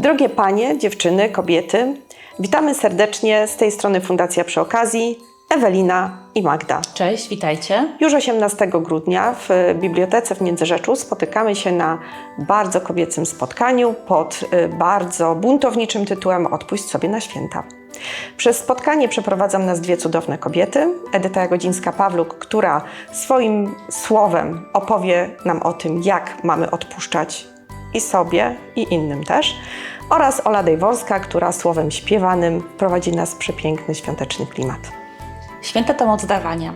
Drogie panie, dziewczyny, kobiety, witamy serdecznie z tej strony Fundacja przy okazji, Ewelina i Magda. Cześć, witajcie. Już 18 grudnia w Bibliotece w Międzyrzeczu spotykamy się na bardzo kobiecym spotkaniu pod y, bardzo buntowniczym tytułem Odpuść sobie na święta. Przez spotkanie przeprowadzam nas dwie cudowne kobiety. Edyta Jagodzińska-Pawluk, która swoim słowem opowie nam o tym, jak mamy odpuszczać i sobie, i innym też. Oraz Ola Dejworska, która słowem śpiewanym prowadzi nas w przepiękny świąteczny klimat. Święta to moc dawania.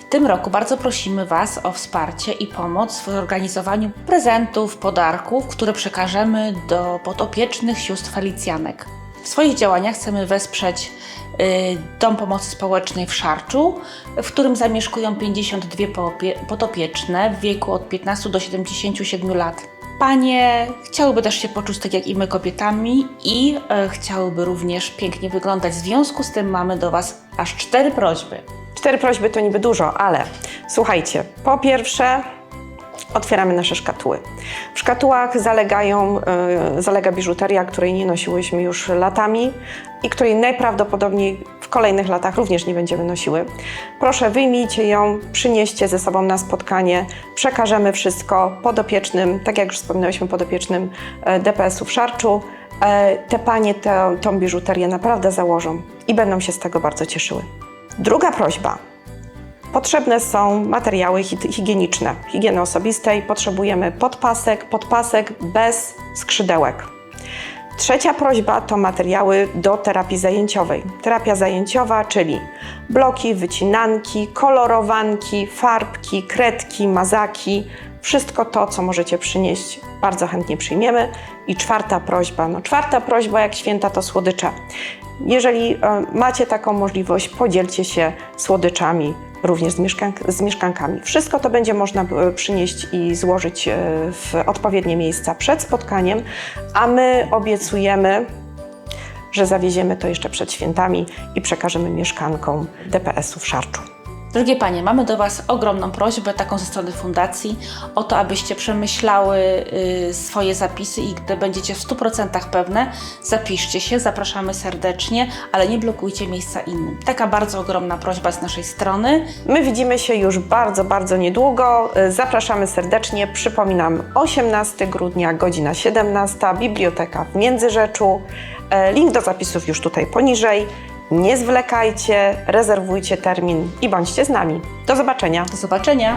W tym roku bardzo prosimy Was o wsparcie i pomoc w organizowaniu prezentów, podarków, które przekażemy do podopiecznych sióstr Felicjanek. W swoich działaniach chcemy wesprzeć y, Dom Pomocy Społecznej w Szarczu, w którym zamieszkują 52 popie- podopieczne w wieku od 15 do 77 lat. Panie chciałyby też się poczuć tak jak i my kobietami i e, chciałyby również pięknie wyglądać. W związku z tym mamy do Was aż cztery prośby. Cztery prośby to niby dużo, ale słuchajcie, po pierwsze otwieramy nasze szkatuły. W szkatułach zalegają, yy, zalega biżuteria, której nie nosiłyśmy już latami i której najprawdopodobniej kolejnych latach również nie będziemy nosiły. Proszę wyjmijcie ją, przynieście ze sobą na spotkanie, przekażemy wszystko podopiecznym, tak jak już wspominałyśmy, podopiecznym e, DPS-u w Szarczu. E, Te panie tę, tą biżuterię naprawdę założą i będą się z tego bardzo cieszyły. Druga prośba. Potrzebne są materiały hi- higieniczne, higieny osobistej. Potrzebujemy podpasek, podpasek bez skrzydełek. Trzecia prośba to materiały do terapii zajęciowej. Terapia zajęciowa, czyli bloki, wycinanki, kolorowanki, farbki, kredki, mazaki. Wszystko to, co możecie przynieść, bardzo chętnie przyjmiemy. I czwarta prośba, no czwarta prośba jak święta to słodycze. Jeżeli e, macie taką możliwość, podzielcie się słodyczami również z, mieszkank- z mieszkankami. Wszystko to będzie można e, przynieść i złożyć e, w odpowiednie miejsca przed spotkaniem, a my obiecujemy, że zawieziemy to jeszcze przed świętami i przekażemy mieszkankom DPS-u w Szarczu. Drogie Panie, mamy do Was ogromną prośbę, taką ze strony Fundacji, o to, abyście przemyślały y, swoje zapisy i gdy będziecie w 100% pewne, zapiszcie się, zapraszamy serdecznie, ale nie blokujcie miejsca innym. Taka bardzo ogromna prośba z naszej strony. My widzimy się już bardzo, bardzo niedługo. Y, Zapraszamy serdecznie. Przypominam, 18 grudnia, godzina 17, Biblioteka w Międzyrzeczu. E, Link do zapisów już tutaj poniżej. Nie zwlekajcie, rezerwujcie termin i bądźcie z nami. Do zobaczenia. Do zobaczenia!